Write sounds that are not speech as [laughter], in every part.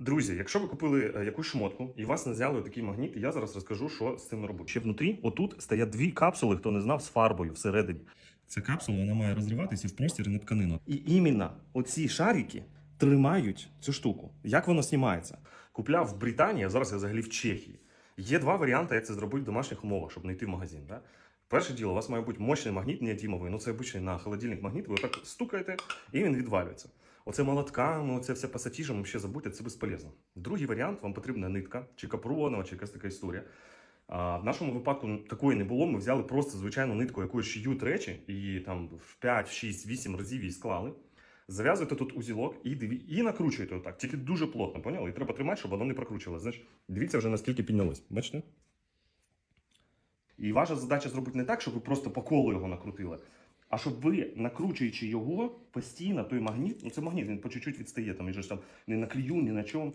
Друзі, якщо ви купили е, якусь шмотку і вас не взяли такий магніт, я зараз розкажу, що з цим робити. Ще внутрі, отут стоять дві капсули, хто не знав, з фарбою всередині. Ця капсула вона має розриватися в простір не тканину. І іменно оці шарики тримають цю штуку. Як воно знімається? Купляв в Британії, а зараз я взагалі в Чехії. Є два варіанти, як це зробити в домашніх умовах, щоб не йти в магазин. Да? Перше діло, у вас має бути мощний магніт неодімовий. Ну це обичний на холодильник магніт, ви так стукаєте, і він відвалюється. Оце молотками, оце все пасатіжем, ще забудьте, це безполезно. Другий варіант, вам потрібна нитка, чи капронова, чи якась така історія. А, в нашому випадку такої не було. Ми взяли просто звичайну нитку, якою шиють речі, і там в 5, 6, 8 разів її склали. Зав'язуєте тут узілок і і накручуєте отак, тільки дуже плотно, поняли? І треба тримати, щоб воно не прокручувалося. Знаєш, дивіться вже наскільки піднялось. Бачите? І ваша задача зробити не так, щоб ви просто по колу його накрутили, а щоб ви, накручуючи його постійно, той магніт, ну це магніт, він по чуть-чуть відстає, там, він же ж там не на клію, ні на чому.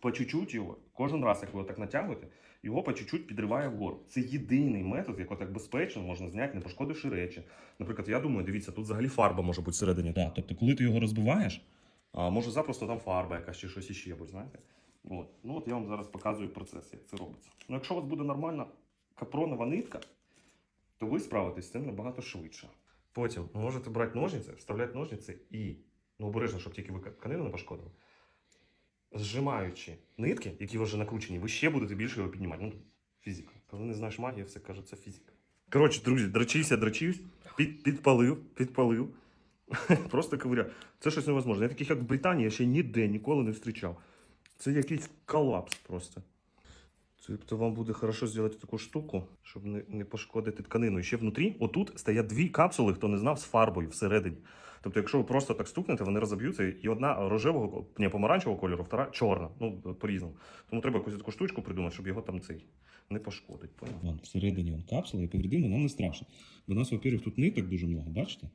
По чуть-чуть його, кожен раз, як ви його так натягуєте, його по чуть-чуть підриває вгору. Це єдиний метод, який так безпечно можна зняти, не пошкодивши речі. Наприклад, я думаю, дивіться, тут взагалі фарба може бути всередині. Да, тобто, коли ти його розбиваєш, а може запросто там фарба якась чи щось іще, будь знаєте. От. Ну от я вам зараз показую процес, як це робиться. Ну, якщо у вас буде нормальна капронова нитка, то ви справитесь з цим набагато швидше. Потім можете брати ножниці, вставляти ножниці і, ну обережно, щоб тільки ви тканину не пошкодили. Зжимаючи нитки, які вже накручені, ви ще будете більше його піднімати. Ну, фізика. Коли не знаєш магію, все каже, це фізика. Коротше, друзі, дрочився, дрочився, під, підпалив, підпалив. [laughs] Просто ковиря. Це щось невозможне. Я таких, як в Британії, я ще ніде ніколи не зустрічав. Це якийсь колапс просто. Тобто вам буде хорошо зробити таку штуку, щоб не, не пошкодити тканину. І ще внутрі, отут стоять дві капсули, хто не знав, з фарбою всередині. Тобто, якщо ви просто так стукнете, вони розоб'ються, і одна рожевого, ні, помаранчевого кольору, втора чорна. Ну, по-різному. Тому треба якусь таку штучку придумати, щоб його там цей не пошкодить. Вон, всередині вон капсула, і повредимо, нам не страшно. Бо у нас, во-первых, тут ниток дуже много, бачите?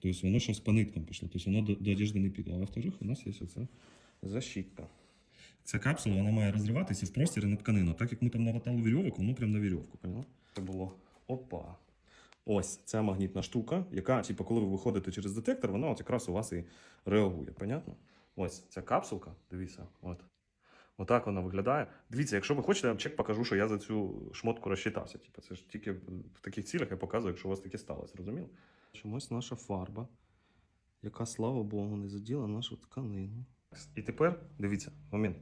Тобто воно зараз по ниткам пішло, тобто воно до, до одежди не піде. А во-вторых, у нас є оце. Защитка. Ця капсула вона має розриватися в простір на тканину. Так як ми там намотали вірьовок, воно прямо на вірьовку. Це було опа. Ось ця магнітна штука, яка, типу, коли ви виходите через детектор, вона от якраз у вас і реагує. Понятно? Ось ця капсулка, дивіться, от. Отак вона виглядає. Дивіться, якщо ви хочете, я вам чек покажу, що я за цю шмотку розчитався. Типу, це ж тільки в таких цілях я показую, якщо у вас таке сталося, розуміли? Чомусь наша фарба, яка, слава Богу, не заділа нашу тканину. І тепер, дивіться, момент.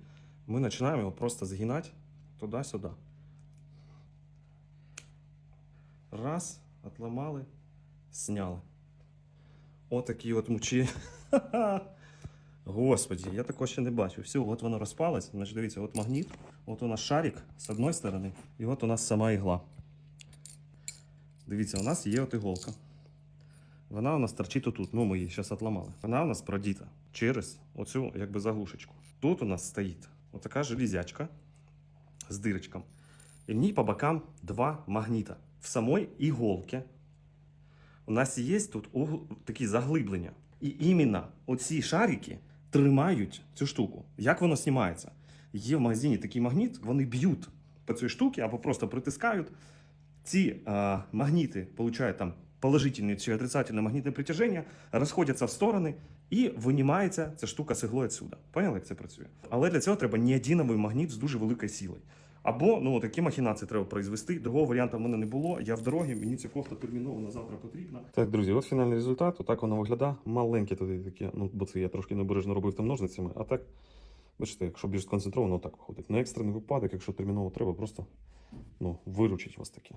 Ми починаємо його просто згинати туди-сюди. Раз, отламали, сняли. Отакі от мучі. [laughs] Господі, я такого ще не бачив. Все, от воно розпалось. Значить, дивіться, от магніт, от у нас шарик з одної сторони, і от у нас сама ігла. Дивіться, у нас є от іголка. Вона у нас торчить отут. Ну, ми її зараз отламали. Вона у нас продіта через оцю якби заглушечку. Тут у нас стоїть отака железячка з дирочком. І в ній по бокам два магніта. В самой іголці у нас є тут такі заглиблення. І іменно оці шарики тримають цю штуку. Як воно знімається? Є в магазині такий магніт, вони б'ють по цій штуці або просто притискають. Ці а, магніти получають там положительне чи отрицательне магнітне притяження, розходяться в сторони і винімається ця штука з іглою відсюди. Поняли, як це працює? Але для цього треба неодиновий магніт з дуже великою силою. Або ну такі махінації треба произвести. Другого варіанту в мене не було. Я в дорогі, мені ця кофта терміново на завтра потрібна. Так, друзі, от фінальний результат. Отак воно виглядає. Маленькі туди такі, ну бо це я трошки необережно робив там ножницями. А так, бачите, якщо більш сконцентровано, так виходить. На екстрений випадок, якщо терміново треба, просто ну, виручить вас таке.